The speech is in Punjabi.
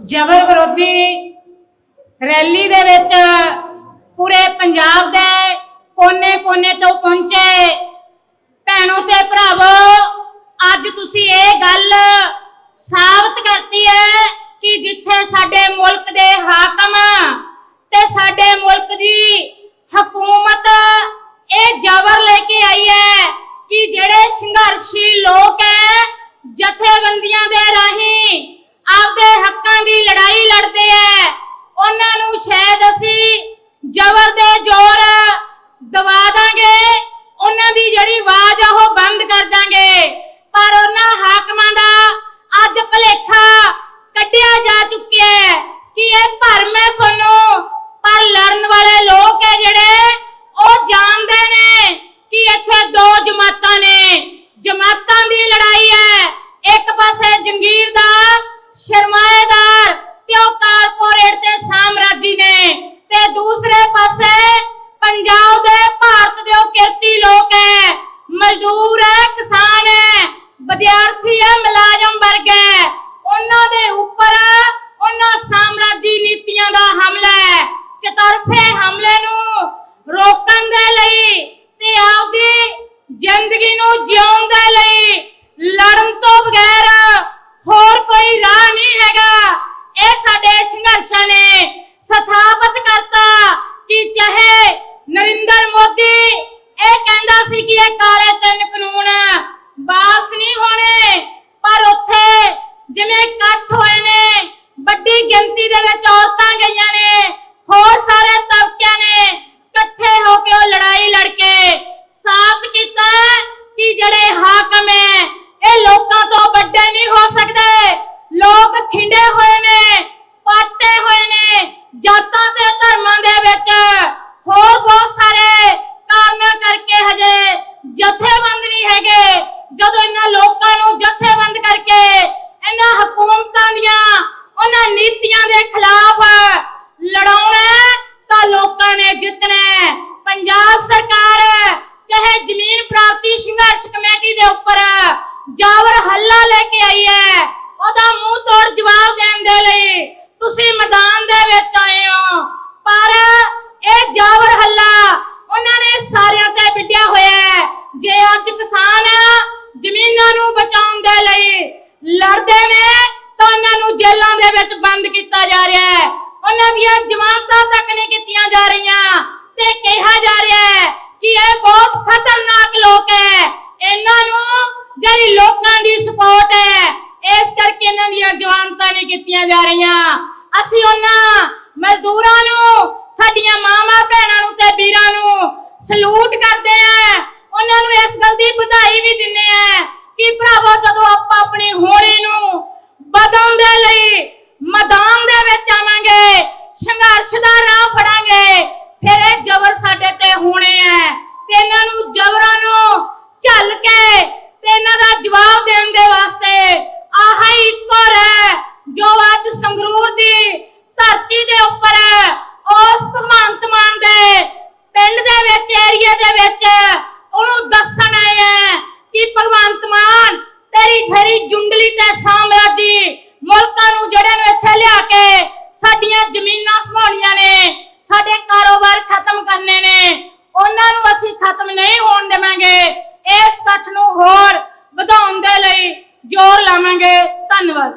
ਜਬਰ ਵਿਰੋਧੀ ਰੈਲੀ ਦੇ ਵਿੱਚ ਪੂਰੇ ਪੰਜਾਬ ਦੇ ਕੋਨੇ-ਕੋਨੇ ਤੋਂ ਪਹੁੰਚੇ। ਭੈਣੋ ਤੇ ਭਰਾਵੋ, ਅੱਜ ਤੁਸੀਂ ਇਹ ਗੱਲ ਸਾਬਤ ਕਰਤੀ ਹੈ ਕਿ ਜਿੱਥੇ ਸਾਡੇ ਮੁਲਕ ਦੇ ਹਾਕਮ ਤੇ ਸਾਡੇ ਮੁਲਕ ਦੀ ਹਕੂਮਤ ਇਹ ਜ਼ਬਰ ਲੈ ਕੇ ਆਈ ਹੈ ਕਿ ਜਿਹੜੇ ਸੰਘਰਸ਼ੀ ਲੋਕ ਹੈ, ਜਥੇਬੰਦੀਆਂ ਦੇ ਰਾਹੀਂ ਸ਼ਰਮਾਏਦਾਰ ਤੇ ਉਹ ਕਾਰਪੋਰੇਟ ਤੇ ਸਾਮਰਾਜੀ ਨੇ। ਤੇ ਦੂਸਰੇ ਪਾਸੇ ਪੰਜਾਬ ਦੇ ਭਾਰਤ ਦੇ ਉਹ ਕਿਰਤੀ ਲੋਕ ਹੈ ਮਜ਼ਦੂਰ ਹੈ ਕਿਸਾਨ ਹੈ ਵਿਦਿਆਰਥੀ ਹੈ ਮੁਲਾਜ਼ਮ ਵਰਗ ਹੈ ਉਹਨਾਂ ਦੇ ਉੱਪਰ ਉਹਨਾਂ ਸਾਮਰਾਜੀ ਨੀਤੀਆਂ ਦਾ ਹਮਲਾ ਹੈ ਚਤਰਫੇ ਹਮਲੇ ਨੂੰ ਰੋਕਣ ਦੇ ਲਈ ਤੇ ਆਪਦੀ ਜ਼ਿੰਦਗੀ ਨੂੰ ਜਿਉਣ ਨਹੀਂ ਹੈਗਾ। ਇਹ ਸਾਡੇ ਸੰਘਰਸ਼ਾਂ ਨੇ ਸਥਾਪਿਤ ਕਰਤਾ ਕਿ ਚਾਹੇ ਨਰਿੰਦਰ ਮੋਦੀ ਇਹ ਕਹਿੰਦਾ ਸੀ ਕਿ ਇਹ ਕਾਲੇ ਤਿੰਨ ਕਾਨੂੰਨ ਵਾਪਸ ਨਹੀਂ ਹੋਣੇ, ਪਰ ਉੱਥੇ ਜਿਵੇਂ ਇਕੱਠ ਹੋਏ ਨੇ, ਵੱਡੀ ਗਿਣਤੀ ਦੇ ਵਿੱਚ ਔਰਤਾਂ ਗਈਆਂ ਨੇ, ਹੋਰ ਸਾਰੇ ਤਬਕਿਆਂ ਨੇ ਇਕੱਠੇ ਹੋ ਕੇ ਉਹ ਲੜਾਈ ਖਿੰਡੇ ਹੋਏ ਨੇ, ਪਾਟੇ ਹੋਏ ਨੇ, ਜਾਤਾਂ ਤੇ ਧਰਮਾਂ ਦੇ ਵਿੱਚ। ਹੋਰ ਬਹੁਤ ਸਾਰੇ ਕਾਰਨਾਂ ਕਰਕੇ ਹਜੇ ਜਥੇਬੰਦ ਨਹੀਂ ਹੈਗੇ। ਜਦੋਂ ਇਹਨਾਂ ਲੋਕਾਂ ਨੂੰ ਜਥੇਬੰਦ ਕਰਕੇ ਇਹਨਾਂ ਹਕੂਮਤਾਂ ਦੀਆਂ, ਉਹਨਾਂ ਨੀਤੀਆਂ ਦੇ ਖਿਲਾਫ ਲੜਾਉਣਾ ਤਾਂ ਲੋਕਾਂ ਨੇ ਜਿੱਤਣਾ ਪੰਜਾਬ ਸਰਕਾਰ, ਚਾਹੇ ਜ਼ਮੀਨ ਪ੍ਰਾਪਤੀ ਸੰਘਰਸ਼ ਕਮੇਟੀ ਦੇ ਉੱਪਰ ਜਾਵਰ ਹੱਲਾ ਲੈ ਕੇ ਆਈ ਹੈ ਉਹਦਾ ਮੂੰਹ ਤੋੜ ਜਵਾਬ ਦੇਣ ਦੇ ਲਈ ਤੁਸੀਂ ਮੈਦਾਨ ਦੇ ਵਿੱਚ ਆਏ ਹੋ। ਪਰ ਇਹ ਜਾਵਰ ਹੱਲਾ ਉਹਨਾਂ ਨੇ ਸਾਰਿਆਂ ਤੇ ਵਿੱਢਿਆ ਹੋਇਆ ਹੈ। ਜੇ ਅੱਜ ਕਿਸਾਨ ਜ਼ਮੀਨਾਂ ਨੂੰ ਬਚਾਉਣ ਦੇ ਲਈ ਲੜਦੇ ਨੇ, ਤਾਂ ਉਹਨਾਂ ਨੂੰ ਜੇਲ੍ਹਾਂ ਦੇ ਵਿੱਚ ਬੰਦ ਕੀਤਾ ਜਾ ਰਿਹਾ ਹੈ। ਉਹਨਾਂ ਦੀਆਂ ਜ਼ਮਾਨਤਾਂ ਤੱਕ ਨਹੀਂ ਕੀਤੀਆਂ ਜਾ ਰਹੀਆਂ। ਤੇ ਕਿਹਾ ਜਾ ਰਿਹਾ ਹੈ ਕਿ ਇਹ ਬਹੁਤ ਖਤਰਨਾਕ ਲੋਕ ਹੈ। ਇਹਨਾਂ ਨੂੰ ਜਿਹੜੀ ਲੋਕਾਂ ਦੀ ਸਪੋਰਟ ਹੈ ਇਸ ਕਰਕੇ ਇਹਨਾਂ ਦੀਆਂ ਜਵਾਨਤਾਂ ਨਹੀਂ ਕੀਤੀਆਂ ਜਾ ਰਹੀਆਂ। ਅਸੀਂ ਉਹਨਾਂ ਮਜ਼ਦੂਰਾਂ ਨੂੰ, ਸਾਡੀਆਂ ਮਾਵਾਂ ਭੈਣਾਂ ਨੂੰ ਤੇ ਵੀਰਾਂ ਨੂੰ ਸਲੂਟ ਕਰਦੇ ਆਂ ਉਹਨਾਂ ਨੂੰ ਇਸ ਗੱਲ ਦੀ ਵਧਾਈ ਵੀ ਦਿੰਨੇ ਆਂ ਕਿ ਭਰਾਵੋ, ਜਦੋਂ ਆਪਾਂ ਆਪਣੀ ਹੋਣੀ ਨੂੰ ਬਦਲਣ ਦੇ ਲਈ ਮੈਦਾਨ ਦੇ ਵਿੱਚ ਆਵਾਂਗੇ, ਸੰਘਰਸ਼ ਦਾ ਰਾਹ ਫੜਾਂਗੇ, ਫਿਰ ਇਹ ਜ਼ਬਰ ਸਾਡੇ ਤੇ ਹੋਣੇ ਆ। ਤੇ ਇਹਨਾਂ ਨੂੰ ਜ਼ਬਰ ਅਸੀਂ ਖਤਮ ਨਹੀਂ ਹੋਣ ਦੇਵਾਂਗੇ। ਇਸ ਤੱਥ ਨੂੰ ਹੋਰ ਵਧਾਉਣ ਦੇ ਲਈ ਜ਼ੋਰ ਲਾਵਾਂਗੇ। ਧੰਨਵਾਦ।